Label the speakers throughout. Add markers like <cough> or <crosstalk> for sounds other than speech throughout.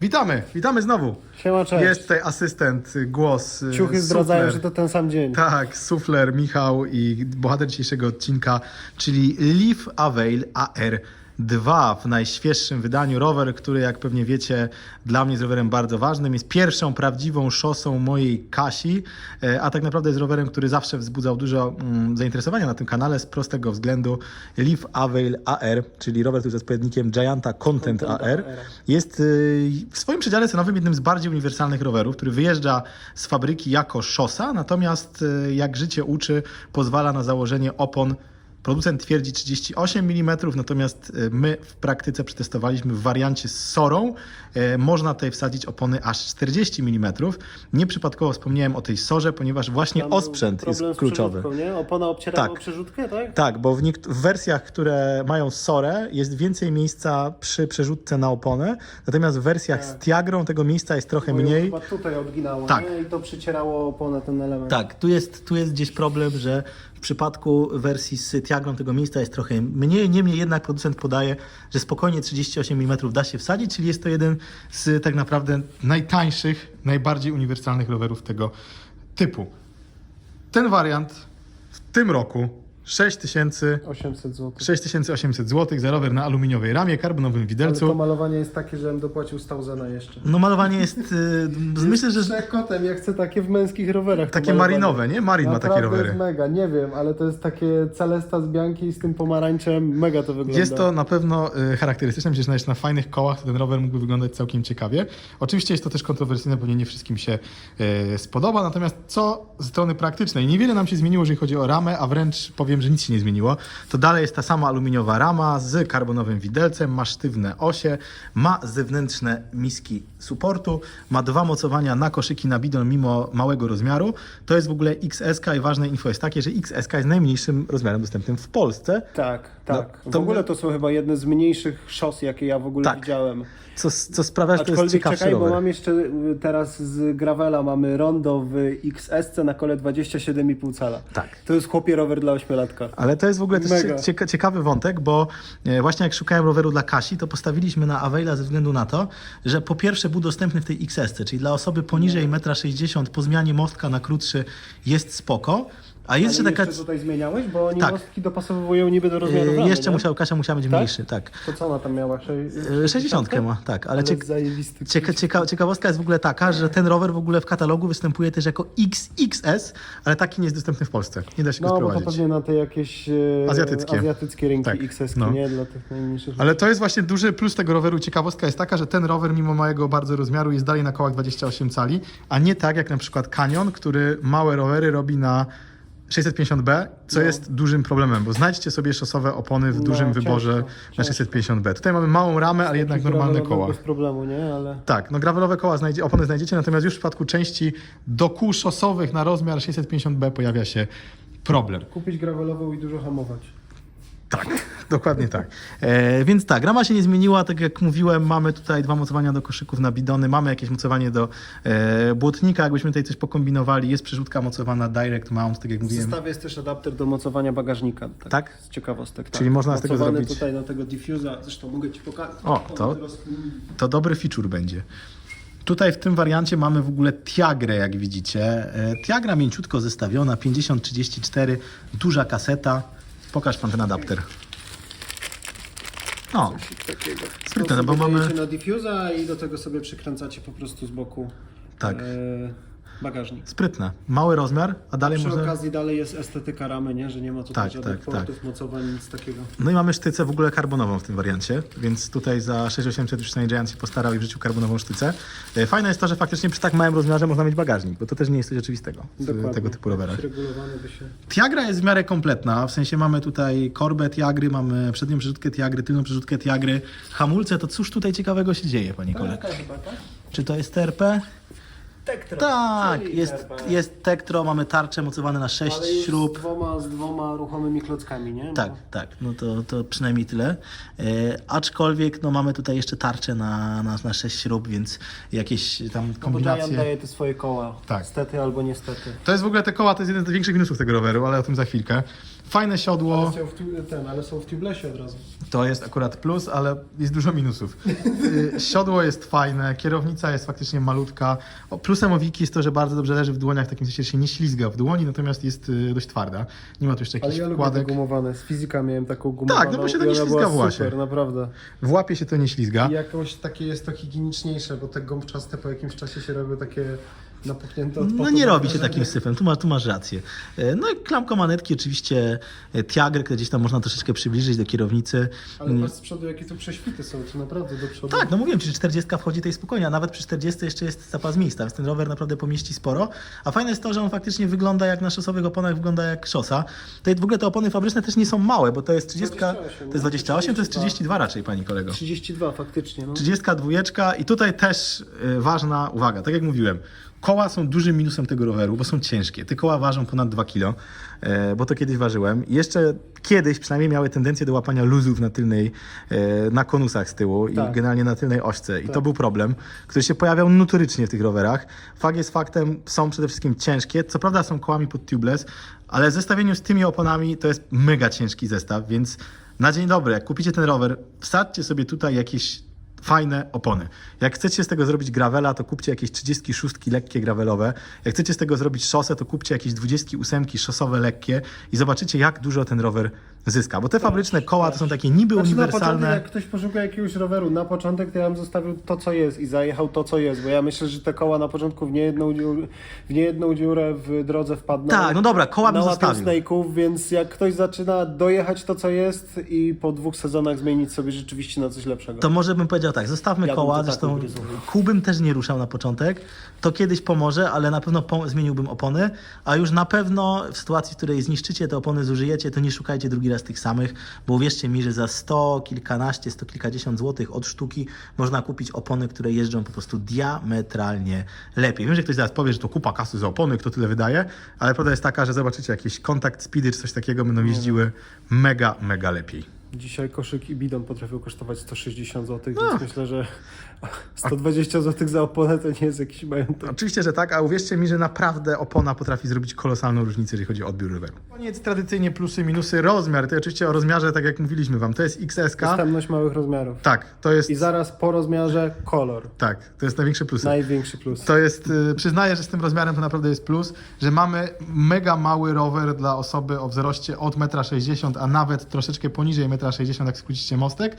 Speaker 1: Witamy, witamy znowu.
Speaker 2: Siema, cześć.
Speaker 1: Jest tutaj asystent, y, głos. y,
Speaker 2: Ciuchy zdradzają,
Speaker 1: sufler.
Speaker 2: że to ten sam dzień.
Speaker 1: Tak, sufler, Michał i bohater dzisiejszego odcinka, czyli Leaf Avail AR2 w najświeższym wydaniu. Rower, który jak pewnie wiecie, dla mnie jest rowerem bardzo ważnym. Jest pierwszą prawdziwą szosą mojej Kasi, e, a tak naprawdę jest rowerem, który zawsze wzbudzał dużo mm, zainteresowania na tym kanale z prostego względu. Leaf Avail AR, czyli rower, który jest odpowiednikiem Gianta Content,
Speaker 2: Content
Speaker 1: AR. Jest y, w swoim przedziale cenowym jednym z bardziej uniwersalnych rowerów, który wyjeżdża z fabryki jako szosa, natomiast y, jak życie uczy, pozwala na założenie opon. Producent twierdzi 38 mm, natomiast y, my w praktyce przetestowaliśmy w wariancie z Sorą. Y, Można tutaj wsadzić opony aż 40 mm. Nieprzypadkowo wspomniałem o tej Sorze, ponieważ właśnie
Speaker 2: Tam
Speaker 1: osprzęt jest kluczowy.
Speaker 2: Nie? Opona obcierała
Speaker 1: Tak.
Speaker 2: o przerzutkę, tak?
Speaker 1: Tak, bo w, niekt- w wersjach, które mają Sorę, jest więcej miejsca przy przerzutce na oponę, natomiast w wersjach z Tiagrą tego miejsca jest trochę
Speaker 2: Bo
Speaker 1: mniej.
Speaker 2: Chyba tutaj odginało,
Speaker 1: Tak.
Speaker 2: nie? I to przycierało oponę ten element.
Speaker 1: Tak, tu jest, tu jest gdzieś problem, że w przypadku wersji z Tiagrą tego miejsca jest trochę mniej, niemniej jednak producent podaje, że spokojnie 38 mm da się wsadzić, czyli jest to jeden z tak naprawdę najtańszych, najbardziej uniwersalnych rowerów tego typu. Ten wariant w tym roku 6000
Speaker 2: 800 zł.
Speaker 1: 6800 zł za rower na aluminiowej ramie, karbonowym
Speaker 2: Ale
Speaker 1: widelcu.
Speaker 2: to malowanie jest takie, że bym dopłacił 100 zena jeszcze.
Speaker 1: No malowanie jest, y, <laughs> myślę, że
Speaker 2: kotem, ja chcę takie w męskich rowerach.
Speaker 1: takie marinowe, nie? Marin ma takie
Speaker 2: Naprawdę
Speaker 1: rowery.
Speaker 2: jest mega, nie wiem, ale to jest takie Celesta z Bianki z tym pomarańczem, mega to wygląda.
Speaker 1: Jest to na pewno y, charakterystyczne. Myślę, że nawet na fajnych kołach ten rower mógłby wyglądać całkiem ciekawie. Oczywiście jest to też kontrowersyjne, pewnie nie wszystkim się y, spodoba. Natomiast co z strony praktycznej? Niewiele nam się zmieniło, jeżeli chodzi o ramę, a wręcz powiem, że nic się nie zmieniło. To dalej jest ta sama aluminiowa rama z karbonowym widelcem, ma sztywne osie, ma zewnętrzne miski supportu, ma dwa mocowania na koszyki na bidon mimo małego rozmiaru. To jest w ogóle XS i ważne info jest takie, że XS jest najmniejszym rozmiarem dostępnym w Polsce.
Speaker 2: Tak, tak.
Speaker 1: No,
Speaker 2: w ogóle
Speaker 1: my-
Speaker 2: to są chyba jedne z mniejszych szos, jakie ja w ogóle
Speaker 1: Tak.
Speaker 2: widziałem.
Speaker 1: Co, co sprawia, że to jest ciekawszy
Speaker 2: czekaj, bo
Speaker 1: rower.
Speaker 2: mam jeszcze y, teraz z Gravela mamy rondo w XS na kole 27,5 cala.
Speaker 1: Tak.
Speaker 2: To jest chłopie rower dla ośmiolatka.
Speaker 1: Ale to jest w ogóle też cieka- ciekawy wątek, bo e, właśnie jak szukałem roweru dla Kasi, to postawiliśmy na Aveila ze względu na to, że po pierwsze był dostępny w tej XS, czyli dla osoby poniżej 1,60 m po zmianie mostka na krótszy jest spoko. A jest jeszcze taka...
Speaker 2: jeszcze tutaj zmieniałeś, bo oni
Speaker 1: Tak.
Speaker 2: mostki dopasowują niby do rozmiaru
Speaker 1: e, jeszcze
Speaker 2: nie?
Speaker 1: musiał, Kasia musiała być
Speaker 2: Tak?
Speaker 1: mniejszy, tak.
Speaker 2: To co ona tam miała? Sze-
Speaker 1: E, 60 ma, tak. Ale cieka- cieka- ciekawostka jest w ogóle taka, że ten rower w ogóle w katalogu występuje też jako XXS, ale taki nie jest dostępny w Polsce. Nie da się go
Speaker 2: No, bo to
Speaker 1: sprowadzić.
Speaker 2: pewnie na te jakieś e,
Speaker 1: Azjatyckie.
Speaker 2: azjatyckie rynki
Speaker 1: Tak,
Speaker 2: XS,
Speaker 1: no.
Speaker 2: nie? Dla tych najmniejszych.
Speaker 1: Ale to jest właśnie duży plus tego roweru. Ciekawostka jest taka, że ten rower, mimo małego bardzo rozmiaru, jest dalej na kołach 28 cali, a nie tak jak na przykład Canyon, który małe rowery robi na 650B, co
Speaker 2: No.
Speaker 1: jest dużym problemem, bo znajdźcie sobie szosowe opony w
Speaker 2: No,
Speaker 1: dużym
Speaker 2: ciężko,
Speaker 1: wyborze na
Speaker 2: ciężko.
Speaker 1: 650B. Tutaj mamy małą ramę, ale jednak normalne koła.
Speaker 2: Bez problemu, nie? Ale...
Speaker 1: Tak, no gravelowe koła znajdzie, opony znajdziecie, natomiast już w przypadku części do kół szosowych na rozmiar 650B pojawia się problem.
Speaker 2: Kupić gravelową i dużo hamować.
Speaker 1: Tak, dokładnie tak. E, więc tak, rama się nie zmieniła, tak jak mówiłem, mamy tutaj dwa mocowania do koszyków na bidony, mamy jakieś mocowanie do e, błotnika, jakbyśmy tutaj coś pokombinowali, jest przerzutka mocowana direct mount, tak jak
Speaker 2: W
Speaker 1: mówiłem.
Speaker 2: zestawie jest też adapter do mocowania bagażnika. Tak?
Speaker 1: Tak?
Speaker 2: Z ciekawostek.
Speaker 1: Czyli
Speaker 2: tak.
Speaker 1: można z tego zrobić-
Speaker 2: tutaj na tego diffusa, zresztą mogę Ci pokazać.
Speaker 1: O, to- To dobry feature będzie. Tutaj w tym wariancie mamy w ogóle Tiagrę, jak widzicie. E, Tiagra mięciutko zestawiona, 50-34, duża kaseta. Pokaż pan ten adapter. O,
Speaker 2: Takiego.
Speaker 1: Sprytne, no bo mamy-
Speaker 2: na diffusa i do tego sobie przykręcacie po prostu z boku
Speaker 1: Tak.
Speaker 2: e, bagażnik.
Speaker 1: sprytne. Mały rozmiar, a dalej
Speaker 2: Przy
Speaker 1: można...
Speaker 2: okazji dalej jest estetyka ramy, nie? że nie ma tutaj
Speaker 1: Tak,
Speaker 2: żadnych
Speaker 1: tak,
Speaker 2: portów, mocowań, nic takiego.
Speaker 1: No i mamy sztycę w ogóle karbonową w tym wariancie, więc tutaj za 6800 już przynajmniej Giant się postarał i wrzucił karbonową sztycę. E, Fajne jest to, że faktycznie przy tak małym rozmiarze można mieć bagażnik, bo to też nie jest coś oczywistego w tego typu rowerach.
Speaker 2: Regulowany by się...
Speaker 1: Tiagra jest w miarę kompletna, w sensie mamy tutaj korbę Tiagry, mamy przednią przerzutkę Tiagry, tylną przerzutkę Tiagry, hamulce, to cóż tutaj ciekawego się dzieje, panie kolego?
Speaker 2: tak?
Speaker 1: Czy to jest TRP?
Speaker 2: Tektro.
Speaker 1: Tak,
Speaker 2: czyli
Speaker 1: jest, jest Tektro, mamy tarcze mocowane na 6
Speaker 2: Ale
Speaker 1: śrub.
Speaker 2: Z dwoma, z dwoma ruchomymi klockami, nie?
Speaker 1: Tak, tak, no to, to przynajmniej tyle. E, aczkolwiek no mamy tutaj jeszcze tarczę na, na, na 6 śrub, więc jakieś tam
Speaker 2: No bo Giant
Speaker 1: kombinacje.
Speaker 2: daje te swoje koła.
Speaker 1: Tak.
Speaker 2: Stety albo niestety.
Speaker 1: To jest w ogóle te koła, to jest jeden z większych minusów tego roweru, ale o tym za chwilkę. Fajne siodło.
Speaker 2: są w, ten, ale są w tubelessie od razu.
Speaker 1: To jest akurat plus, ale jest dużo minusów. Y, Siodło jest fajne, kierownica jest faktycznie malutka. O, Plusem Owiki jest to, że bardzo dobrze leży w dłoniach, w takim sensie że się nie ślizga w dłoni, natomiast jest y, dość twarda. Nie ma tu jeszcze
Speaker 2: Ale
Speaker 1: jakichś
Speaker 2: ja lubię te
Speaker 1: wkładek.
Speaker 2: gumowane. Z fizyka miałem taką gumowaną.
Speaker 1: Tak, no bo się to
Speaker 2: i
Speaker 1: nie
Speaker 2: ona
Speaker 1: ślizga
Speaker 2: była
Speaker 1: w łasie.
Speaker 2: Super, naprawdę.
Speaker 1: W łapie się to nie ślizga.
Speaker 2: I jakoś takie jest to higieniczniejsze, bo te gąbczaste po jakimś czasie się robią takie napuchnięte od
Speaker 1: No
Speaker 2: potu.
Speaker 1: nie robi się takim syfem, tu masz, tu masz rację. E, No i klamko manetki, oczywiście e, Tiagr, które gdzieś tam można troszeczkę przybliżyć do kierownicy.
Speaker 2: Ale patrz z przodu, jakie tu prześwity są, to naprawdę do przodu.
Speaker 1: Tak, no mówiłem Ci, że 40 wchodzi tej spokojnie, a nawet przy 40 jeszcze jest zapas miejsca, więc ten rower naprawdę pomieści sporo. A fajne jest to, że on faktycznie wygląda jak na szosowych oponach, wygląda jak szosa. Tutaj w ogóle te opony fabryczne też nie są małe, bo to jest 30,
Speaker 2: 28,
Speaker 1: to jest 28, to jest 32 raczej, Pani kolego.
Speaker 2: 32 faktycznie, no.
Speaker 1: 32 i tutaj też y, ważna uwaga, tak jak mówiłem, koła są dużym minusem tego roweru, bo są ciężkie. Te koła ważą ponad 2 kg, e, bo to kiedyś ważyłem. Jeszcze kiedyś przynajmniej miały tendencję do łapania luzów na tylnej, e, na konusach z tyłu
Speaker 2: Tak.
Speaker 1: i generalnie na tylnej ośce. I to
Speaker 2: Tak.
Speaker 1: był problem, który się pojawiał notorycznie w tych rowerach. Fakt jest faktem, są przede wszystkim ciężkie. Co prawda są kołami pod tubeless, ale w zestawieniu z tymi oponami to jest mega ciężki zestaw, więc na dzień dobry, jak kupicie ten rower, wsadźcie sobie tutaj jakieś fajne opony. Jak chcecie z tego zrobić gravela, to kupcie jakieś 36 lekkie gravelowe. Jak chcecie z tego zrobić szosę, to kupcie jakieś 28 szosowe lekkie i zobaczycie, jak dużo ten rower zyska. Bo te fabryczne koła to są takie niby
Speaker 2: Znaczy na początek,
Speaker 1: uniwersalne.
Speaker 2: jak ktoś poszuka jakiegoś roweru, na początek to ja bym zostawił to, co jest i zajechał to, co jest, bo ja myślę, że te koła na początku w niejedną, dziur, w niejedną dziurę w drodze wpadną.
Speaker 1: Tak, no dobra, koła bym zostawił.
Speaker 2: snake'ów, więc jak ktoś zaczyna dojechać to, co jest i po dwóch sezonach zmienić sobie rzeczywiście na coś lepszego.
Speaker 1: To może bym powiedział tak, zostawmy
Speaker 2: Ja
Speaker 1: koła,
Speaker 2: tak
Speaker 1: zresztą
Speaker 2: ugryzł.
Speaker 1: kół bym też nie ruszał na początek. To kiedyś pomoże, ale na pewno po- zmieniłbym opony, a już na pewno w sytuacji, w której zniszczycie te opony, zużyjecie, to nie szukajcie drugi raz tych samych, bo uwierzcie mi, że za sto kilkanaście, sto kilkadziesiąt złotych od sztuki można kupić opony, które jeżdżą po prostu diametralnie lepiej. Wiem, że ktoś zaraz powie, że to kupa kasy za opony, kto tyle wydaje, ale prawda jest taka, że zobaczycie jakieś kontakt speedy czy coś takiego będą jeździły mega, mega lepiej.
Speaker 2: Dzisiaj koszyk i bidon potrafią kosztować 160 zł,
Speaker 1: No.
Speaker 2: więc myślę, że 120 zł za oponę to nie jest jakiś majątek.
Speaker 1: Oczywiście, że tak, a uwierzcie mi, że naprawdę opona potrafi zrobić kolosalną różnicę, jeżeli chodzi o odbiór roweru. Koniec tradycyjnie plusy, minusy, rozmiar. To oczywiście o rozmiarze, tak jak mówiliśmy wam, to jest XS.
Speaker 2: Dostępność małych rozmiarów.
Speaker 1: Tak, to jest.
Speaker 2: I zaraz po rozmiarze kolor.
Speaker 1: Tak, to jest największy plus.
Speaker 2: Największy plus.
Speaker 1: To jest, y, przyznaję, że z tym rozmiarem to naprawdę jest plus, że mamy mega mały rower dla osoby o wzroście od 1,60 m, a nawet troszeczkę poniżej 1,60 m, jak skrócicie mostek,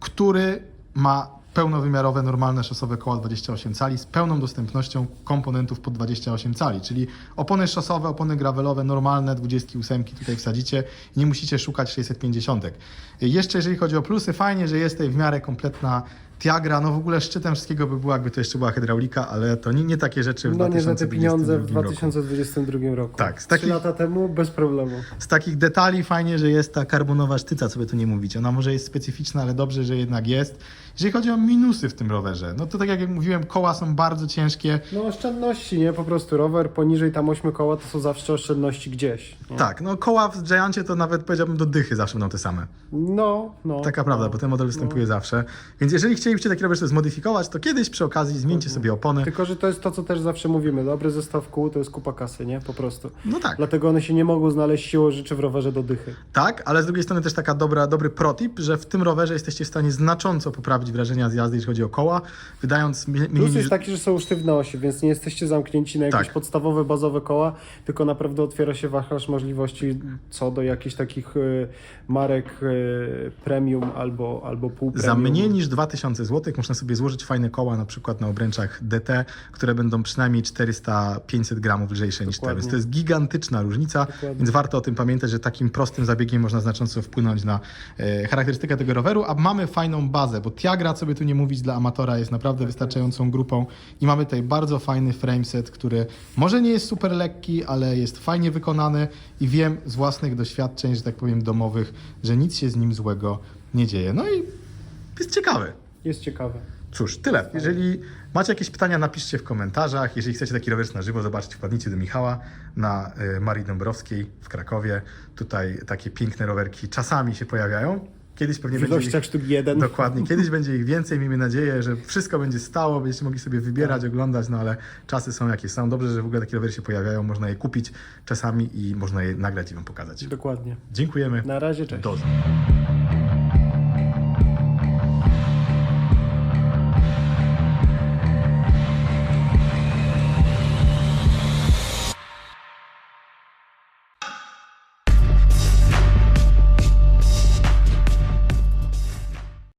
Speaker 1: który ma pełnowymiarowe, normalne szosowe koła 28 cali z pełną dostępnością komponentów pod 28 cali, czyli opony szosowe, opony gravelowe, normalne 28 tutaj wsadzicie i nie musicie szukać 650. Jeszcze jeżeli chodzi o plusy, fajnie, że jest tutaj w miarę kompletna Tiagra, no w ogóle szczytem wszystkiego by było, jakby to jeszcze była hydraulika, ale to nie, nie takie rzeczy w
Speaker 2: No nie za te
Speaker 1: 2022
Speaker 2: pieniądze w
Speaker 1: roku.
Speaker 2: 2022 roku.
Speaker 1: Tak, z
Speaker 2: Trzy
Speaker 1: takich-
Speaker 2: lata temu bez problemu.
Speaker 1: Z takich detali fajnie, że jest ta karbonowa sztyca, co by tu nie mówić. Ona może jest specyficzna, ale dobrze, że jednak jest. Jeżeli chodzi o minusy w tym rowerze, no to tak jak mówiłem, koła są bardzo ciężkie.
Speaker 2: No oszczędności, nie? Po prostu rower poniżej tam 8 koła to są zawsze oszczędności gdzieś. Nie?
Speaker 1: Tak, no koła w Giancie to nawet powiedziałbym do dychy zawsze będą te same.
Speaker 2: No, no.
Speaker 1: Taka prawda, bo ten model występuje zawsze. Więc jeżeli chcielibyście taki rower sobie zmodyfikować, to kiedyś przy okazji zmieńcie sobie opony.
Speaker 2: Tylko, że to jest to, co też zawsze mówimy. Dobry zestaw kół to jest kupa kasy, nie? Po prostu.
Speaker 1: No tak.
Speaker 2: Dlatego one się nie mogą znaleźć siłą rzeczy w rowerze do dychy.
Speaker 1: Tak, ale z drugiej strony też taka dobra, dobry protip, że w tym rowerze jesteście w stanie znacząco poprawić wrażenia z jazdy, jeśli chodzi o koła, wydając mniej
Speaker 2: Plus jest taki, że są sztywne osie, więc nie jesteście zamknięci na jakieś
Speaker 1: Tak.
Speaker 2: podstawowe, bazowe koła, tylko naprawdę otwiera się wachlarz możliwości co do jakichś takich y, marek y, premium albo, albo pół
Speaker 1: Za
Speaker 2: premium.
Speaker 1: mniej niż 2000 zł można sobie złożyć fajne koła, na przykład na obręczach DT, które będą przynajmniej 400-500 gramów lżejsze niż te, więc to jest gigantyczna różnica,
Speaker 2: Dokładnie.
Speaker 1: więc warto o tym pamiętać, że takim prostym zabiegiem można znacząco wpłynąć na e, charakterystykę tego roweru, a mamy fajną bazę, bo Tiagra, co by tu nie mówić, dla amatora jest naprawdę wystarczającą grupą i mamy tutaj bardzo fajny frameset, który może nie jest super lekki, ale jest fajnie wykonany i wiem z własnych doświadczeń, że tak powiem domowych, że nic się z nim złego nie dzieje. No i jest ciekawy.
Speaker 2: Jest ciekawe.
Speaker 1: Cóż, tyle. Jeżeli macie jakieś pytania, napiszcie w komentarzach. Jeżeli chcecie taki rower na żywo zobaczyć, wpadnijcie do Michała na y, Marii Dąbrowskiej w Krakowie. Tutaj takie piękne rowerki czasami się pojawiają. Kiedyś pewnie będzie
Speaker 2: ilościach
Speaker 1: ich,
Speaker 2: sztuk jeden.
Speaker 1: Dokładnie. <laughs> Kiedyś będzie ich więcej. Miejmy nadzieję, że wszystko będzie stało, będziecie mogli sobie wybierać,
Speaker 2: Tak.
Speaker 1: oglądać, no ale czasy są jakie są. Dobrze, że w ogóle takie rowery się pojawiają. Można je kupić czasami i można je nagrać i Wam pokazać.
Speaker 2: Dokładnie.
Speaker 1: Dziękujemy.
Speaker 2: Na razie, cześć.
Speaker 1: Do zobaczenia.